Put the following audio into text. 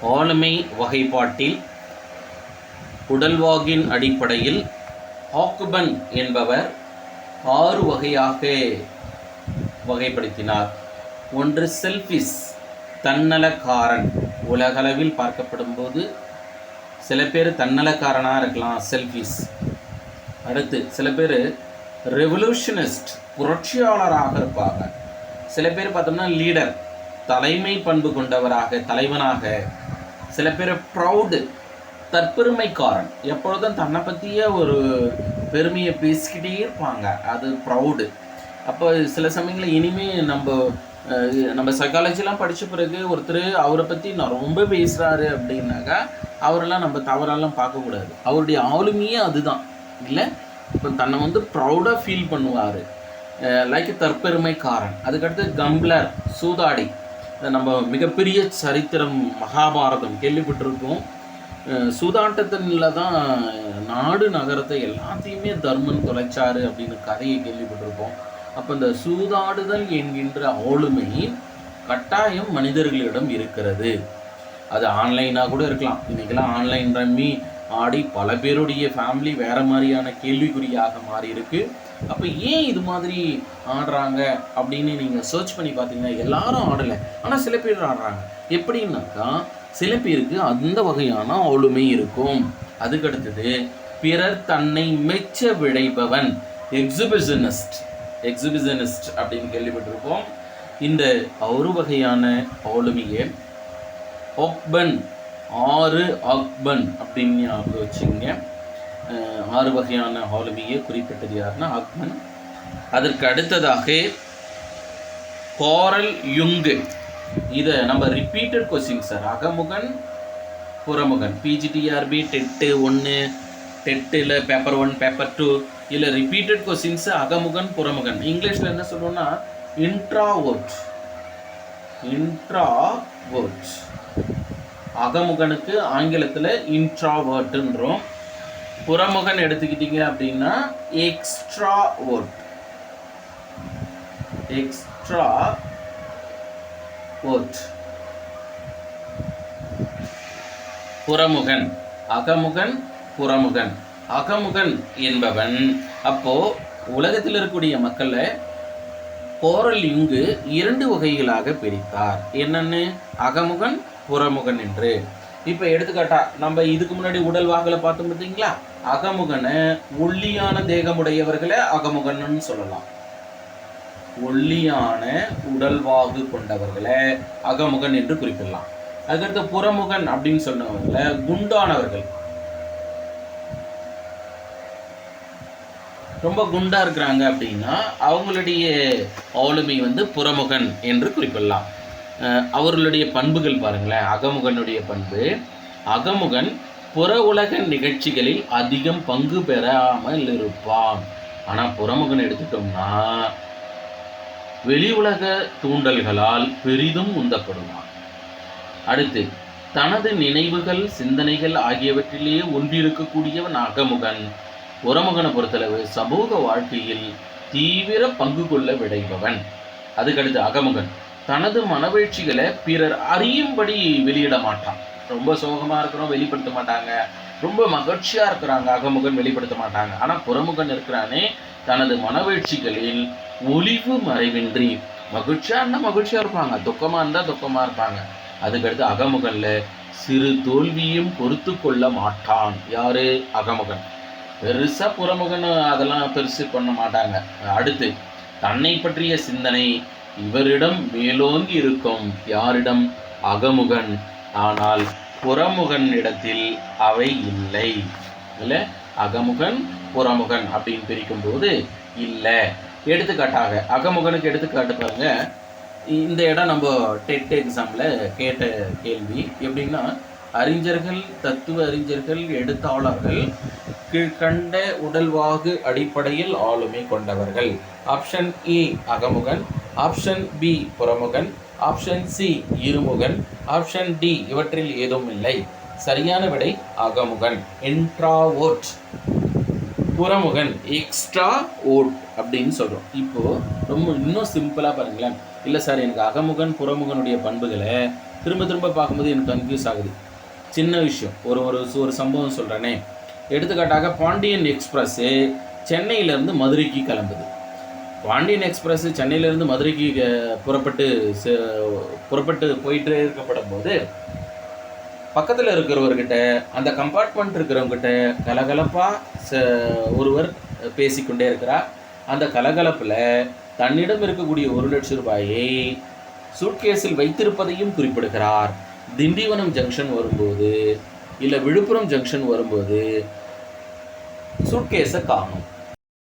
ஆளுமை வகைப்பாட்டில் உடல்வாகின் அடிப்படையில் ஹாக்குபன் என்பவர் ஆறு வகையாக வகைப்படுத்தினார். ஒன்று செல்ஃபிஸ் தன்னலக்காரன். உலகளவில் பார்க்கப்படும் போது சில பேர் தன்னலக்காரனாக இருக்கலாம் செல்ஃபிஸ் அடுத்து சில பேர் ரெவல்யூஷனிஸ்ட் புரட்சியாளராக இருப்பாங்க. சில பேர் பார்த்தோம்னா லீடர் தலைமை பண்பு கொண்டவராக தலைவனாக சில பேர் ப்ரௌடு தற்பெருமைக்காரன். எப்பொழுதும் தன்னை பற்றிய ஒரு பெருமையை பேசிக்கிட்டே இருப்பாங்க. அது ப்ரௌடு அப்போ சில சமயங்களில் இனிமேல் நம்ம நம்ம சைக்காலஜிலாம் படித்த பிறகு ஒருத்தர் அவரை பற்றி நான் ரொம்ப பேசுகிறாரு அப்படின்னாக்கா அவரெல்லாம் நம்ம தவறெல்லாம் பார்க்கக்கூடாது அவருடைய ஆளுமையே அதுதான். இல்லை? இப்போ தன்னை வந்து ப்ரௌடாக ஃபீல் பண்ணுவார். லைக் தற்பெருமைக்காரன். அதுக்கடுத்து கம்ப்ளர் சூதாடி. நம்ம மிகப்பெரிய சரித்திரம் மகாபாரதம் கேள்விப்பட்டிருக்கோம். சூதாட்டத்தினில் சூதாட்டத்தின்ல தான் நாடு நகரத்தை எல்லாத்தையுமே தர்மன் தொலைச்சாரு அப்படின்னு கதையை கேள்விப்பட்டிருக்கோம். அப்போ இந்த சூதாடுதல் என்கின்ற ஆளுமை கட்டாயம் மனிதர்களிடம் இருக்கிறது. அது ஆன்லைனாக கூட இருக்கலாம். இன்றைக்கெல்லாம் ஆன்லைன் ரம்மி ஆடி பல பேருடைய ஃபேமிலி வேற மாதிரியான கேள்விக்குறியாக மாறி இருக்கு. அப்போ ஏன் இது மாதிரி ஆடுறாங்க அப்படின்னு நீங்கள் சர்ச் பண்ணி பார்த்தீங்கன்னா எல்லாரும் ஆடலை. ஆனால் சில பேர் ஆடுறாங்க. எப்படின்னாக்கா சில பேருக்கு அந்த வகையான ஆளுமை இருக்கும். அதுக்கடுத்தது பிறர் தன்னை மெச்ச விளைபவன் எக்ஸிபிஷனிஸ்ட் எக்ஸிபிஷனிஸ்ட் அப்படின்னு கேள்விப்பட்டிருக்கோம் இந்த ஒரு வகையான ஆளுமையை ஒக்பன் ஆறு அக்பன் அப்படின்னு ஞாபகம் வச்சுங்க ஆறு வகையான ஆளுமையை குறிப்பிட்டது யாருன்னா ஆக்மன் அதற்கு அடுத்ததாக கோரல் யுங்கு. இதை நம்ம ரிப்பீட்டட் கொஸ்டின் சார் அகமுகன் புறமுகன். பிஜிடிஆர்பி டெட்டு ஒன்று டெட்டில் பேப்பர் ஒன் பேப்பர் டூ இல்லை ரிப்பீட்டட் கொஸ்டின்ஸ் அகமுகன் புறமுகன். இங்கிலீஷில் என்ன சொல்லுவோம்னா இன்ட்ராவோட் இன்ட்ராவோட் அகமுகனுக்கு ஆங்கிலத்தில் இன்ட்ராவர்ட்டுன்றோம் புறமுகன் எடுத்துக்கிட்டீங்க அப்படின்னா எக்ஸ்ட்ரா வோட் எக்ஸ்ட்ரா வோட் புறமுகன். அகமுகன் புறமுகன். அகமுகன் என்பவன். அப்போ உலகத்தில் இருக்கக்கூடிய மக்களை கோரல் இங்கு இரண்டு வகைகளாக பிரித்தார். என்னன்னு? அகமுகன் புறமுகன் என்று. இப்போ எடுத்துக்காட்டா நம்ம இதுக்கு முன்னாடி உடல் வாகலை பார்த்தோம் பார்த்தீங்களா? அகமுகனை ஒல்லியான தேகமுடையவர்களை அகமுகன்னு சொல்லலாம். ஒல்லியான உடல்வாகு கொண்டவர்களை அகமுகன் என்று குறிப்பிடலாம். அதுக்கடுத்து புறமுகன் அப்படின்னு சொன்னவங்களை குண்டானவர்கள். ரொம்ப குண்டா இருக்கிறாங்க அப்படின்னா அவங்களுடைய ஆளுமை வந்து புறமுகன் என்று குறிப்பிடலாம். அவர்களுடைய பண்புகள் பாருங்களேன். அகமுகனுடைய பண்பு. அகமுகன் புற உலக நிகழ்ச்சிகளில் அதிகம் பங்கு பெறாமல் இருப்பான். ஆனால் புறமுகன் எடுத்துட்டோம்னா வெளி உலக தூண்டல்களால் பெரிதும் உந்தப்படுவான். அடுத்து தனது நினைவுகள் சிந்தனைகள் ஆகியவற்றிலேயே ஒன்றிருக்கக்கூடியவன் அகமுகன். புறமுகனை பொறுத்தளவு சமூக வாழ்க்கையில் தீவிர பங்கு கொள்ள விடைபவன். அதுக்கடுத்து அகமுகன். தனது மனவீழ்ச்சிகளை பிறர் அறியும்படி வெளியிட மாட்டான். ரொம்ப சோகமாக இருக்கிறோம் வெளிப்படுத்த மாட்டாங்க. ரொம்ப மகிழ்ச்சியாக இருக்கிறாங்க அகமுகன் வெளிப்படுத்த மாட்டாங்க. ஆனால் புறமுகன் இருக்கிறானே தனது மனவீழ்ச்சிகளில் ஒளிவு மறைவின்றி மகிழ்ச்சியாக இருந்தால் மகிழ்ச்சியாக இருப்பாங்க துக்கமாக இருந்தால் துக்கமாக இருப்பாங்க. அதுக்கடுத்து அகமுகனில் சிறு தோல்வியும் பொறுத்து கொள்ள மாட்டான். யாரு? அகமுகன். பெருசாக புறமுகன் அதெல்லாம் பெருசு பண்ண மாட்டாங்க. அடுத்து தன்னை பற்றிய சிந்தனை இவரிடம் மேலோங்கி இருக்கும் யாரிடம் அகமுகன்? ஆனால் புறமுகன் இடத்தில் அவை இல்லை. இல்லை அகமுகன் புறமுகன் அப்படின்னு பிரிக்கும் போது இல்லை. எடுத்துக்காட்டாக அகமுகனுக்கு எடுத்துக்காட்டு பாருங்க. இந்த இடம் நம்ம டெட் எக்ஸாமில் கேட்ட கேள்வி. எப்படின்னா அறிஞர்கள் தத்துவ அறிஞர்கள் எழுத்தாளர்கள் கீழ்கண்ட உடல்வாகு அடிப்படையில் ஆளுமை கொண்டவர்கள். ஆப்ஷன் ஏ அகமுகன். ஆப்ஷன் பி புறமுகன். ஆப்ஷன் சி இருமுகன். ஆப்ஷன் டி இவற்றில் ஏதும் இல்லை. சரியான விடை அகமுகன். இன்ட்ராவோட் புறமுகன். எக்ஸ்ட்ரா ஓட் அப்படின்னு சொல்கிறோம் இப்போது ரொம்ப இன்னும் சிம்பிளாக பாருங்களேன். இல்லை சார் எனக்கு அகமுகன் புறமுகனுடைய பண்புகளை திரும்ப திரும்ப பார்க்கும்போது எனக்கு கன்ஃபியூஸ் ஆகுது. சின்ன விஷயம். ஒரு ஒரு ஒரு சம்பவம் சொல்கிறேனே எடுத்துக்காட்டாக பாண்டியன் எக்ஸ்பிரஸ்ஸு சென்னையிலேருந்து மதுரைக்கு கிளம்புது. பாண்டியன் எக்ஸ்பிரஸ் சென்னையிலேருந்து மதுரைக்கு புறப்பட்டு புறப்பட்டு போயிட்டே இருக்கப்படும் போது பக்கத்தில் இருக்கிறவர்கிட்ட அந்த கம்பார்ட்மெண்ட் இருக்கிறவங்ககிட்ட கலகலப்பாக ச ஒருவர் பேசிக்கொண்டே இருக்கிறார். அந்த கலகலப்பில் தன்னிடம் இருக்கக்கூடிய ஒரு லட்சம் ரூபாயை சூட்கேஸில் வைத்திருப்பதையும் குறிப்பிடுகிறார். திண்டிவனம் ஜங்ஷன் வரும்போது இல்லை விழுப்புரம் ஜங்ஷன் வரும்போது சூட்கேஸை காணும்.